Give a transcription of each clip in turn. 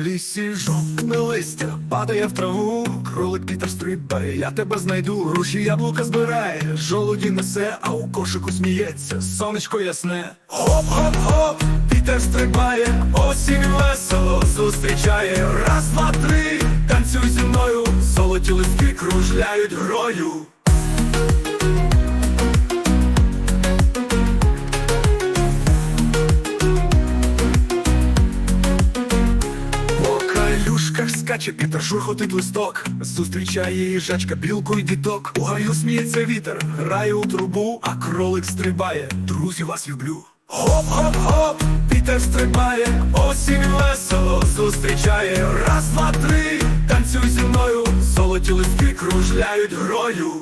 лісі жовтне листя падає в траву, кролик Пітер стрибає, я тебе знайду, груші яблука збирає, жолуді несе, а у кошику сміється, сонечко ясне. Хоп-хоп-хоп, Пітер стрибає, осінь весело зустрічає. Раз, два, три, танцюй зі мною, золоті листки кружляють грою. Скаче Пітер, шурхотить листок, зустрічає їжачка, білку й діток. У гаю сміється вітер, грає у трубу, а кролик стрибає. Друзі, вас люблю. Хоп-хоп-хоп, Пітер стрибає, осінь весело зустрічає. Раз, два, три, танцюй зі мною, золоті листки кружляють грою.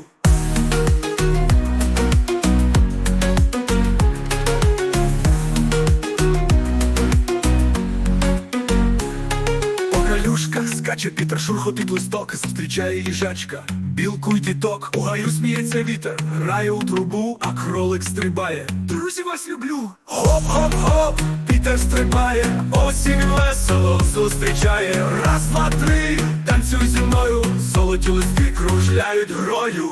Калюшках скаче Пітер, шурхотить листок, зустрічає їжачка, білку й діток, у гаю сміється вітер, грає у трубу, а кролик стрибає. Друзі, вас люблю. Хоп-хоп-хоп, Пітер стрибає, осінь весело зустрічає. Раз, два, три, танцюй зі мною, золоті листки кружляють грою.